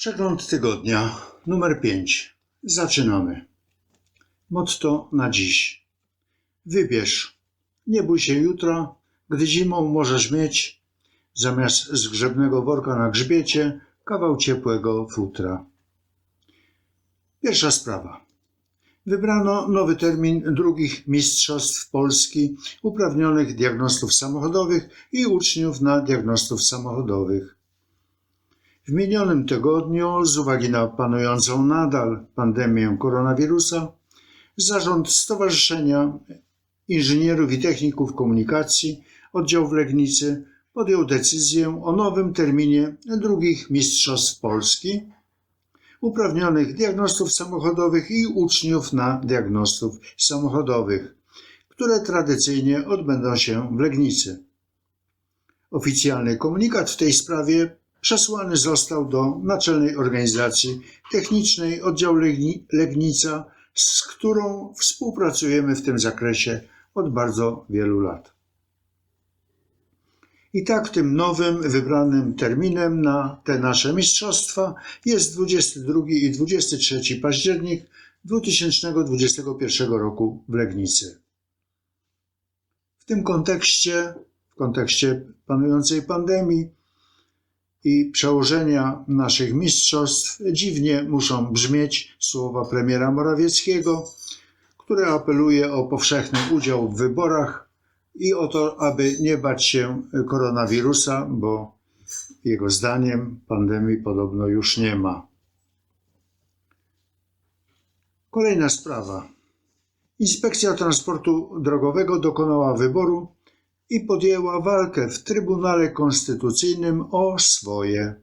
Przegląd tygodnia numer 5. Zaczynamy. Motto na dziś. Wybierz. Nie bój się jutra, gdy zimą możesz mieć zamiast zgrzebnego worka na grzbiecie kawał ciepłego futra. Pierwsza sprawa. Wybrano nowy termin drugich mistrzostw Polski uprawnionych diagnostów samochodowych i uczniów na diagnostów samochodowych. W minionym tygodniu, z uwagi na panującą nadal pandemię koronawirusa, zarząd Stowarzyszenia Inżynierów i Techników Komunikacji, oddział w Legnicy, podjął decyzję o nowym terminie drugich mistrzostw Polski uprawnionych diagnostów samochodowych i uczniów na diagnostów samochodowych, które tradycyjnie odbędą się w Legnicy. Oficjalny komunikat w tej sprawie przesłany został do Naczelnej Organizacji Technicznej Oddział Legni- Legnica, z którą współpracujemy w tym zakresie od bardzo wielu lat. I tak tym nowym, wybranym terminem na te nasze mistrzostwa jest 22 i 23 październik 2021 roku w Legnicy. W tym kontekście, w kontekście panującej pandemii i przełożenia naszych mistrzostw, dziwnie muszą brzmieć słowa premiera Morawieckiego, który apeluje o powszechny udział w wyborach i o to, aby nie bać się koronawirusa, bo jego zdaniem pandemii podobno już nie ma. Kolejna sprawa. Inspekcja Transportu Drogowego dokonała wyboru i podjęła walkę w Trybunale Konstytucyjnym o swoje.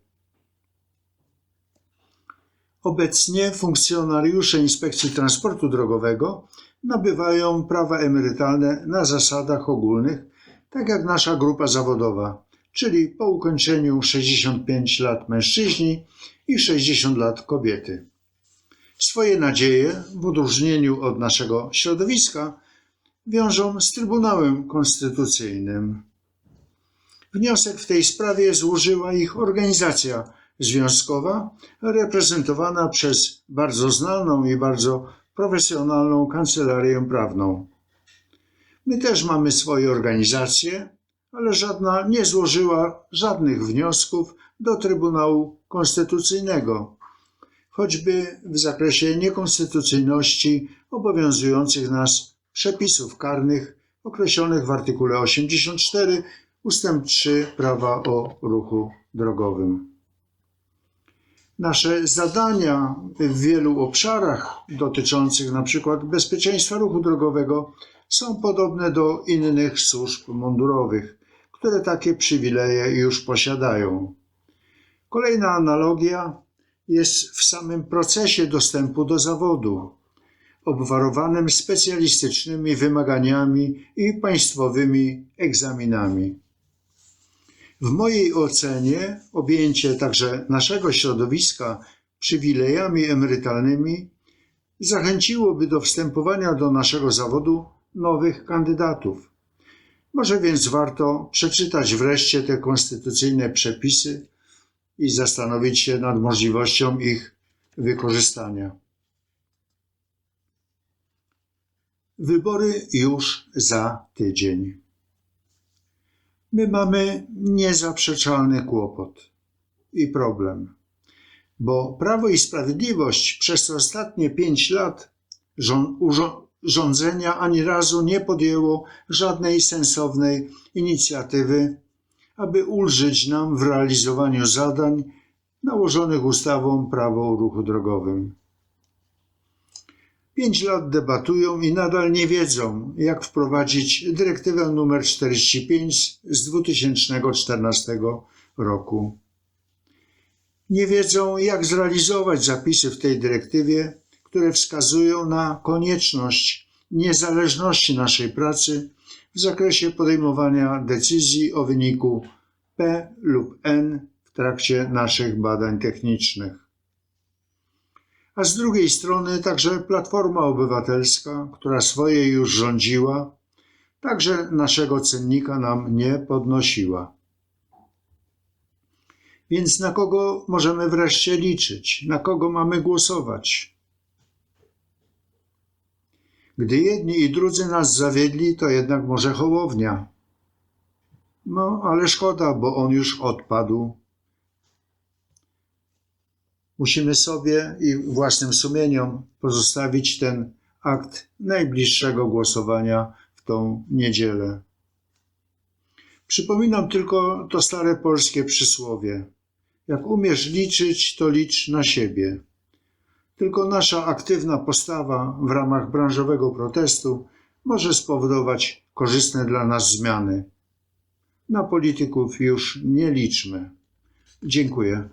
Obecnie funkcjonariusze Inspekcji Transportu Drogowego nabywają prawa emerytalne na zasadach ogólnych, tak jak nasza grupa zawodowa, czyli po ukończeniu 65 lat mężczyźni i 60 lat kobiety. Swoje nadzieje, w odróżnieniu od naszego środowiska, wiążą z Trybunałem Konstytucyjnym. Wniosek w tej sprawie złożyła ich organizacja związkowa, reprezentowana przez bardzo znaną i bardzo profesjonalną kancelarię prawną. My też mamy swoje organizacje, ale żadna nie złożyła żadnych wniosków do Trybunału Konstytucyjnego, choćby w zakresie niekonstytucyjności obowiązujących nas przepisów karnych określonych w artykule 84 ustęp 3 prawa o ruchu drogowym. Nasze zadania w wielu obszarach dotyczących np. bezpieczeństwa ruchu drogowego są podobne do innych służb mundurowych, które takie przywileje już posiadają. Kolejna analogia jest w samym procesie dostępu do zawodu, obwarowanym specjalistycznymi wymaganiami i państwowymi egzaminami. W mojej ocenie objęcie także naszego środowiska przywilejami emerytalnymi zachęciłoby do wstępowania do naszego zawodu nowych kandydatów. Może więc warto przeczytać wreszcie te konstytucyjne przepisy i zastanowić się nad możliwością ich wykorzystania. Wybory już za tydzień. My mamy niezaprzeczalny kłopot i problem, bo Prawo i Sprawiedliwość przez ostatnie pięć lat rządzenia ani razu nie podjęło żadnej sensownej inicjatywy, aby ulżyć nam w realizowaniu zadań nałożonych ustawą Prawo o ruchu drogowym. Pięć lat debatują i nadal nie wiedzą, jak wprowadzić dyrektywę nr 45 z 2014 roku. Nie wiedzą, jak zrealizować zapisy w tej dyrektywie, które wskazują na konieczność niezależności naszej pracy w zakresie podejmowania decyzji o wyniku P lub N w trakcie naszych badań technicznych a z drugiej strony także Platforma Obywatelska, która swoje już rządziła, także naszego cennika nam nie podnosiła. Więc na kogo możemy wreszcie liczyć? Na kogo mamy głosować? Gdy jedni i drudzy nas zawiedli, to jednak może Hołownia. No, ale szkoda, bo on już odpadł. Musimy sobie i własnym sumieniom pozostawić ten akt najbliższego głosowania w tą niedzielę. Przypominam tylko to stare polskie przysłowie. Jak umiesz liczyć, to licz na siebie. Tylko nasza aktywna postawa w ramach branżowego protestu może spowodować korzystne dla nas zmiany. Na polityków już nie liczmy. Dziękuję.